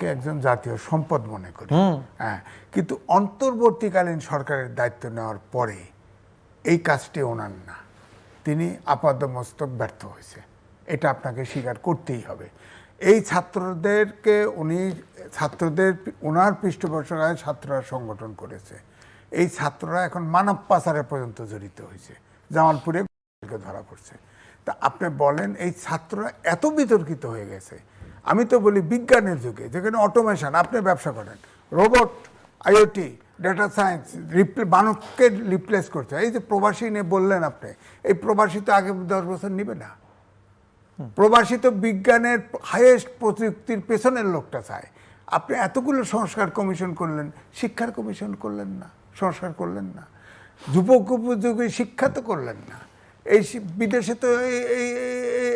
তাকে একজন জাতীয় সম্পদ মনে করি। হ্যাঁ কিন্তু অন্তর্বর্তীকালীন সরকারের দায়িত্ব নেওয়ার পরে এই কাজটি ওনার না। তিনি আপাদমস্তক ব্যর্থ হয়েছে। এটা আপনাকে স্বীকার করতেই হবে। এই ছাত্রদেরকে উনি ছাত্রদের ওনার পৃষ্ঠপোষকায় ছাত্ররা সংগঠন করেছে। এই ছাত্ররা এখন মানব পাচারে পর্যন্ত জড়িত হয়েছে। জামালপুরে ধরা পড়ছে। তা আপনি বলেন এই ছাত্ররা এত বিতর্কিত হয়ে গেছে আমি তো বলি বিজ্ঞানের যুগে, যেখানে অটোমেশন আপনি ব্যবসা করেন রোবট আইওটি ডেটা সায়েন্স মানবকে রিপ্লেস করছে। এই যে প্রবাসী নিয়ে বললেন আপনি, এই প্রবাসী তো আগে দশ বছর নিবে না। প্রবাসী তো বিজ্ঞানের হাইয়েস্ট প্রযুক্তির পেছনের লোকটা চায়। আপনি এতগুলো সংস্কার কমিশন করলেন, শিক্ষার কমিশন করলেন না, সংস্কার করলেন না। যুবক উপযোগী শিক্ষা তো করলেন না। এই বিদেশে তো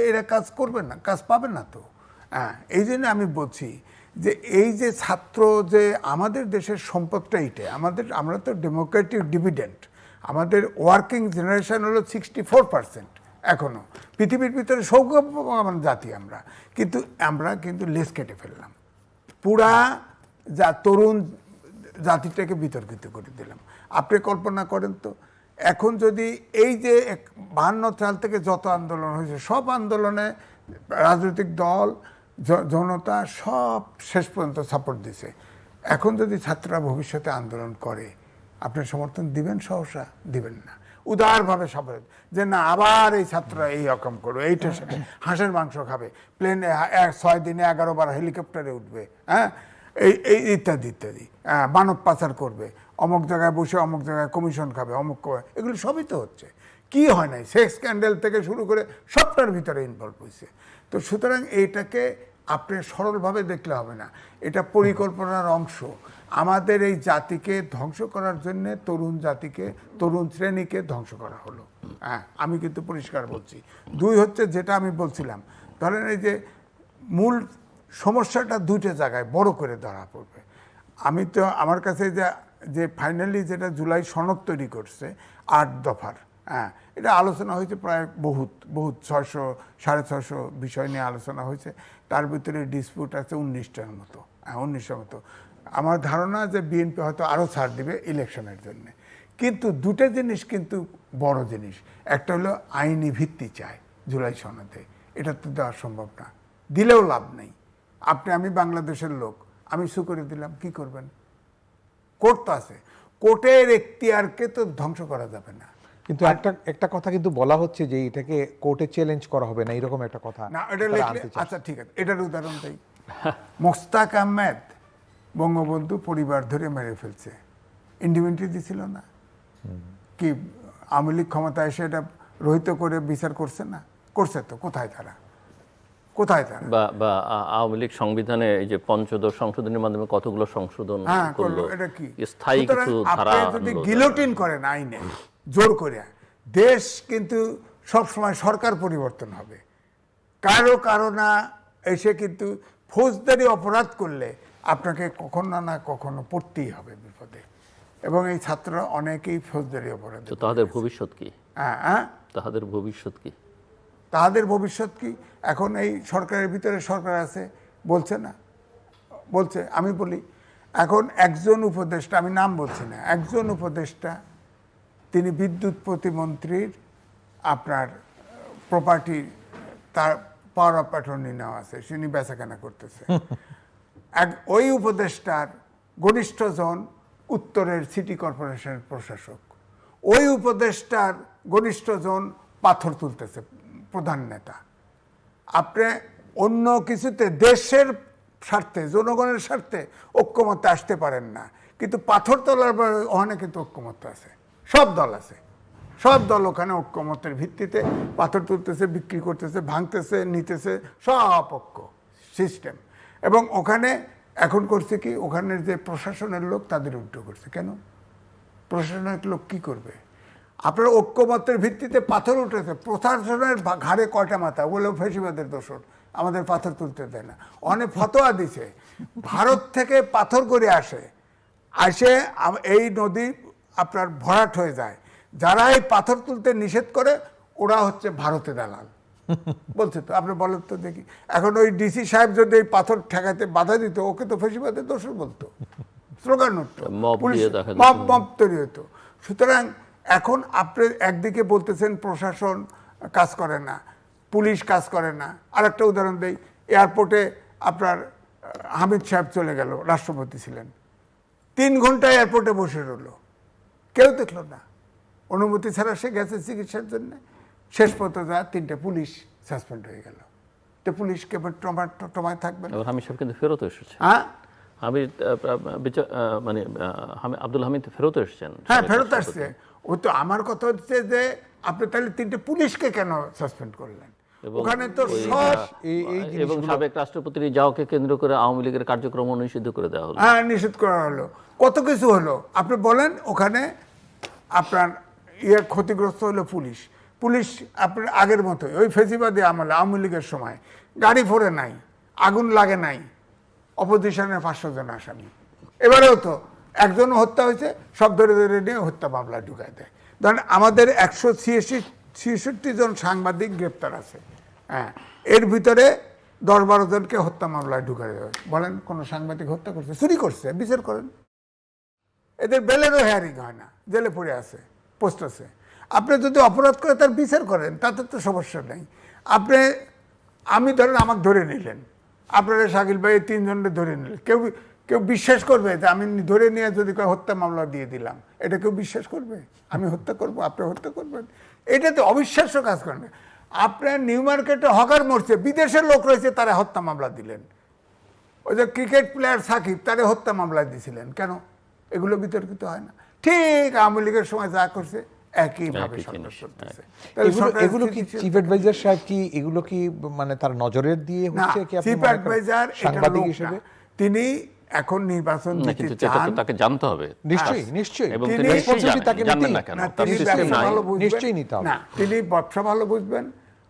এরা কাজ করবে না, কাজ পাবে না তো। হ্যাঁ এই জন্য আমি বলছি যে এই যে ছাত্র যে আমাদের দেশের সম্পদটা এইটা আমাদের, আমরা তো ডেমোক্রেটিক ডিভিডেন্ট আমাদের ওয়ার্কিং জেনারেশন হলো সিক্সটি ফোর পার্সেন্ট এখনও পৃথিবীর ভিতরে সৌভাগ্যবান জাতি আমরা। কিন্তু আমরা কিন্তু লেস কেটে ফেললাম। পুরা যা তরুণ জাতিটাকে বিতর্কিত করে দিলাম। আপনি কল্পনা করেন তো, এখন যদি এই যে বাহান্ন সাল থেকে যত আন্দোলন হয়েছে, সব আন্দোলনে রাজনৈতিক দল জনতা সব শেষ পর্যন্ত সাপোর্ট দিছে। এখন যদি ছাত্ররা ভবিষ্যতে আন্দোলন করে আপনি সমর্থন দিবেন সহসা? দিবেন না। উদারভাবে সবাই যে না, আবার এই ছাত্ররা এই রকম করবে এইটার সাথে হাঁসের মাংস খাবে প্লেনে ছয় দিনে এগারো বার হেলিকপ্টারে উঠবে হ্যাঁ? এই এই ইত্যাদি ইত্যাদি। মানব পাচার করবে, অমুক জায়গায় বসে অমুক জায়গায় কমিশন খাবে, অমুক এগুলো সবই তো হচ্ছে। কি হয় নাই? সেক্স স্ক্যান্ডেল থেকে শুরু করে সবটার ভিতরে ইনভলভ হয়েছে তো সুতরাং এইটাকে আপনি সরলভাবে দেখলে হবে না। এটা পরিকল্পনার অংশ। আমাদের এই জাতিকে ধ্বংস করার জন্য তরুণ জাতিকে, তরুণ শ্রেণীকে ধ্বংস করা হলো। হ্যাঁ আমি কিন্তু পরিষ্কার বলছি। দুই হচ্ছে যেটা আমি বলছিলাম। ধরেন এই যে মূল সমস্যাটা দুইটা জায়গায় বড় করে ধরা পড়বে। আমি তো আমার কাছে যে যে ফাইনালি যেটা জুলাই সনদ তৈরি করছে, আট দফার। হ্যাঁ এটা আলোচনা হয়েছে প্রায় বহুত বহুত ছয়শো, সাড়ে ছশো বিষয় নিয়ে আলোচনা হয়েছে। তার ভিতরে ডিসপিউট আছে উনিশটার মতো হ্যাঁ উনিশটার মতো। আমার ধারণা যে বিএনপি হয়তো আরও ছাড় দিবে ইলেকশনের জন্য। কিন্তু দুটো জিনিস কিন্তু বড় জিনিস। একটা হলো আইনি ভিত্তি চায় জুলাই সনদে। এটা তো দেওয়া সম্ভব না। দিলেও লাভ নেই। আপনি, আমি বাংলাদেশের লোক, আমি সু করে দিলাম, কি করবেন? কোর্ট তো আছে। কোর্টের এখতিয়ারকে তো ধ্বংস করা যাবে না। কিন্তু একটা একটা কথা কিন্তু বলা হচ্ছে যে এটাকে কোর্টে চ্যালেঞ্জ করা হবে না এরকম একটা কথা না এটা। আচ্ছা ঠিক আছে। এটার উদাহরণ দেই। মোস্তাক আহমেদ বঙ্গবন্ধু পরিবার ধরে মেরে ফেলছে। ইন্ডিমেন্টরি দিছিল না। কি আওয়ামী লীগ ক্ষমতা এসে এটা রহিত করে বিচার করছে না? করছে তো কোথায় তারা? কোথায় তারা? বা বা আওয়ামী লীগ সংবিধানে এই যে পঞ্চদশ সংশোধনের মাধ্যমে কতগুলো সংশোধন হ্যাঁ করল? এটা কি? স্থায়ী কিছু ধারা যদি গিলোটিন করেন আইনে জোর করে। দেশ কিন্তু সব সময় সরকার পরিবর্তন হবে। কারও কারও না এসে কিন্তু ফৌজদারি অপরাধ করলে আপনাকে কখনো না কখনো পড়তেই হবে বিপদে। এবং এই ছাত্ররা অনেকেই ফৌজদারি অপরাধ তো তাদের ভবিষ্যৎ কি? হ্যাঁ হ্যাঁ। তাদের ভবিষ্যৎ কি? তাদের ভবিষ্যৎ কি? এখন এই সরকারের ভিতরে সরকার আছে বলছে না? বলছে আমি বলি এখন একজন উপদেষ্টা আমি নাম বলছি না একজন উপদেষ্টা তিনি বিদ্যুৎ প্রতিমন্ত্রীর আপনার প্রপার্টি তার পাওয়ার অফ অ্যাটর্নি নেওয়া আছে তিনি বেচাকেনা করতেছে। এক ওই উপদেষ্টার ঘনিষ্ঠজন উত্তরের সিটি কর্পোরেশনের প্রশাসক। ওই উপদেষ্টার ঘনিষ্ঠজন পাথর তুলতেছে প্রধান নেতা। আপনি অন্য কিছুতে দেশের স্বার্থে জনগণের স্বার্থে ঐক্যমতে আসতে পারেন না। কিন্তু পাথর তোলার পরে ওখানে কিন্তু ঐক্যমত আছে। সব দল আছে। সব দল ওখানে ঐক্যমতের ভিত্তিতে পাথর তুলতেছে, বিক্রি করতেছে, ভাঙতেছে, নিতেছে, সব ঐক্য সিস্টেম এবং ওখানে এখন করছে কি, ওখানের যে প্রশাসনের লোক তাদের উল্টো করছে। কেন? প্রশাসনের লোক কি করবে? আপনার ঐক্যমতের ভিত্তিতে পাথর উঠেছে। প্রশাসনের ঘাড়ে কয়টা মাথা? ওগুলো ফেসিবাদের দোষর আমাদের পাথর তুলতে দেয় না। অনেক ফতোয়া দিছে। ভারত থেকে পাথর করে আসে। আসে এই নদী আপনার ভরাট হয়ে যায়। যারা এই পাথর তুলতে নিষেধ করে ওরা হচ্ছে ভারতে দালাল। বলছে তো আপনি বলেন তো দেখি। এখন ওই ডিসি সাহেব যদি এই পাথর ঠেকাতে বাধা দিত ওকে তো ফেসিবাদের দোষর বলতো। স্লোগান উঠতো। মব মব তৈরি হতো। সুতরাং এখন আপনি একদিকে বলতেছেন প্রশাসন কাজ করে না পুলিশ কাজ করে না। আর একটা উদাহরণ দেই এয়ারপোর্টে আপনার হামিদ সাহেব চলে গেল রাষ্ট্রপতি ছিলেন। তিন ঘণ্টা এয়ারপোর্টে বসে রইল। কেউ দেখল না। অনুমতি ছাড়া সে গেছে চিকিৎসার জন্য। শেষ পর্যন্ত তিনটে পুলিশ সাসপেন্ড হয়ে গেল। তো পুলিশ কেবল টমা টমায় থাকবে না? এবার হামিদ সাহেব কিন্তু ফেরত এসেছে। হ্যাঁ? আহ, মানে আব্দুল হামিদ ফেরত এসেছেন। হ্যাঁ ফেরত আসছে। ও তো আমার কথা হচ্ছে যে আপনি তাহলে তিনটে পুলিশকে কেন সাসপেন্ড করলেন? ওখানে তো এবং সাবেক রাষ্ট্রপতির যাওকে কেন্দ্র করে আওয়ামী লীগের কার্যক্রম নিষিদ্ধ করে দেওয়া হলো। হ্যাঁ নিষেধ করা হলো। কত কিছু হলো? আপনি বলেন, ওখানে আপনার ইয়ে ক্ষতিগ্রস্ত হলো পুলিশ। পুলিশ আপনার আগের মতোই, ওই ফেসিবাদী আমলে, আওয়ামী লীগের সময়। গাড়ি ফোরে নাই, আগুন লাগে নাই অপোজিশনের পাঁচশো জন আসামি। এবারেও তো একজন হত্যা হয়েছে, সব ধরে ধরে নিয়ে হত্যা মামলা ঢুকায় দেয়। ধরেন আমাদের একশো ছিয়াশি, ছিষট্টি জন সাংবাদিক গ্রেপ্তার আছে। হ্যাঁ এর ভিতরে দশ বারো জনকে হত্যা মামলায় ঢুকায় দেবে বলেন, কোনো সাংবাদিক হত্যা করছে, চুরি করছে, বিচার করেন। এদের বেলেরও হেয়ারিং হয় না, জেলে পড়ে আছে পোস্ট আছে। আপনি যদি অপরাধ করে তার বিচার করেন, তাতে তো সমস্যা নেই। আপনি, আমি ধরেন আমাকে ধরে নিলেন। আপনারা শাকিল ভাই তিনজনকে ধরে নিলেন। কেউ কেউ বিশ্বাস করবে যে আমি ধরে নিয়ে যদি হত্যা মামলা দিয়ে দিলাম, এটা কেউ বিশ্বাস করবে? আমি হত্যা করব, আপনি হত্যা করবেন। এটা তো অবিশ্বাস্য কাজ করেন আপনার নিউ মার্কেটে হকার মরছে, বিদেশের লোক রয়েছে, তারা হত্যা মামলা দিলেন। ওই যে ক্রিকেট প্লেয়ার সাকিব, তারে হত্যা মামলা দিয়েছিলেন কেন? এগুলো বিতর্কিত হয় না। ঠিক আওয়ামী লীগের সময় যা করছে একইভাবে একই সরকার জিনিস, করতেছে এগুলো কি চিফ অ্যাডভাইজার সাহেব কি এগুলো কি মানে তার নজরের দিয়ে হচ্ছে কি চিফ অ্যাডভাইজার সাংবাদিক হিসেবে? তিনি এখন নির্বাচন দিতে চান। তাকে জানতে হবে। নিশ্চয়ই নিশ্চয়ই। এবং তিনি তিনি নিশ্চয়ই responsibility তাকে জানবেন না কেন? না, তার তিনি সিস্টেম ব্যবসা ভালো বুঝবেন। নিশ্চয়ই নিতে হবে। তিনি ব্যবসা ভালো বুঝবেন।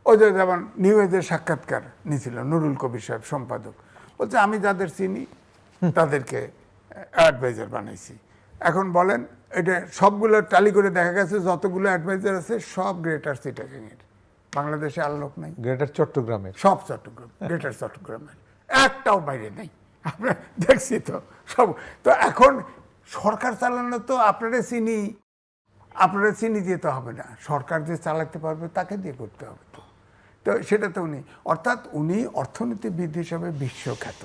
ওই যে যেমন নিউ এজের সাক্ষাৎকার নিয়েছিল নুরুল কবির সাহেব সম্পাদক। বলছে আমি যাদের চিনি তাদেরকে অ্যাডভাইজার বানাইছি। এখন বলেন এটা সবগুলো টালি করে দেখা গেছে যতগুলো অ্যাডভাইজার আছে সব গ্রেটার সিটাকিং এর। বাংলাদেশে আর লোক নাই। গ্রেটার চট্টগ্রামের সব চট্টগ্রাম গ্রেটার চট্টগ্রামের একটাও বাইরে নেই। আমরা দেখছি তো সব। তো এখন সরকার চালানো তো আপনারা চিনি আপনারা চিনি দিতে হবে না। সরকার যে চালাতে পারবে তাকে দিয়ে করতে হবে তো। তো সেটা তো উনি অর্থাৎ উনি অর্থনীতিবিদ হিসাবে বিশ্বখ্যাত।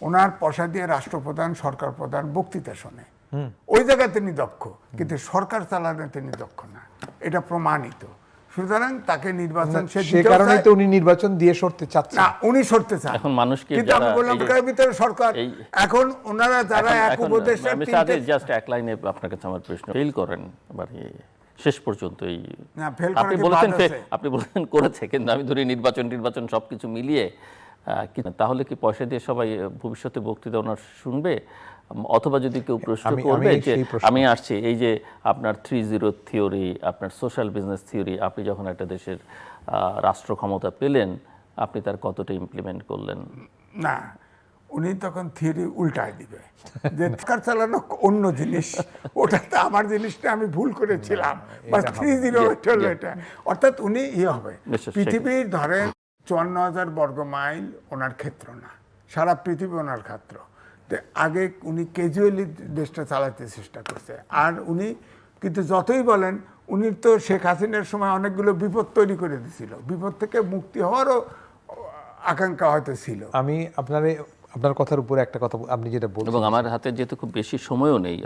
ওনার পয়সা দিয়ে রাষ্ট্রপ্রধান সরকার প্রধান বক্তৃতা শোনে। ওই জায়গায় তিনি দক্ষ কিন্তু সরকার চালানো তিনি দক্ষ না। এটা প্রমাণিত। সুতরাং তাকে নির্বাচন সে সে দিতেও কারণেই চায়- তো উনি নির্বাচন দিয়ে সরতে চাচ্ছেন। না উনি সরতে চান। এখন মানুষ কি কিন্তু আমি যারা বললাম এর ভিতরে সরকার। এখন ওনারা যারা এক উপদেষ্টার আমি তিনটে- জাস্ট এক লাইনে আপনার কাছে আমার প্রশ্ন ফেল করেন মানে শেষ পর্যন্ত এই করা আপনি বলেছেন? আপনি বলেছেন করেছে কিন্তু আমি ধরি নির্বাচন নির্বাচন সবকিছু মিলিয়ে তাহলে কি পয়সা দিয়ে সবাই ভবিষ্যতে বক্তৃতা ওনার শুনবে? অথবা যদি কেউ প্রশ্ন করবে যে আমি আসছি এই যে আপনার থ্রি জিরো থিওরি আপনার সোশ্যাল বিজনেস থিওরি আপনি যখন একটা দেশের রাষ্ট্র ক্ষমতা পেলেন আপনি তার কতটা ইমপ্লিমেন্ট করলেন? না উনি তখন থিওরি উল্টায় দিবে। যে সরকার চালানো অন্য জিনিস ওটা তো আমার জিনিসটা আমি ভুল করেছিলাম। বা থ্রি জিরো এটা। অর্থাৎ উনি ইয়ে হবে। পৃথিবীর ধরেন চুয়ান্ন হাজার বর্গ মাইল ওনার ক্ষেত্র না। সারা পৃথিবী ওনার ক্ষেত্র। আগে উনি ক্যাজুয়ালি দেশটা চালাতে চেষ্টা করছে। আর উনি কিন্তু যতই বলেন উনি তো শেখ হাসিনার সময় অনেকগুলো বিপদ তৈরি করে দিয়েছিল বিপদ থেকে মুক্তি হওয়ারও আকাঙ্ক্ষা হয়তো ছিল। আমি আপনার আপনার কথার উপরে একটা কথা আপনি যেটা বলছেন। এবং আমার হাতে যেহেতু খুব বেশি সময়ও নেই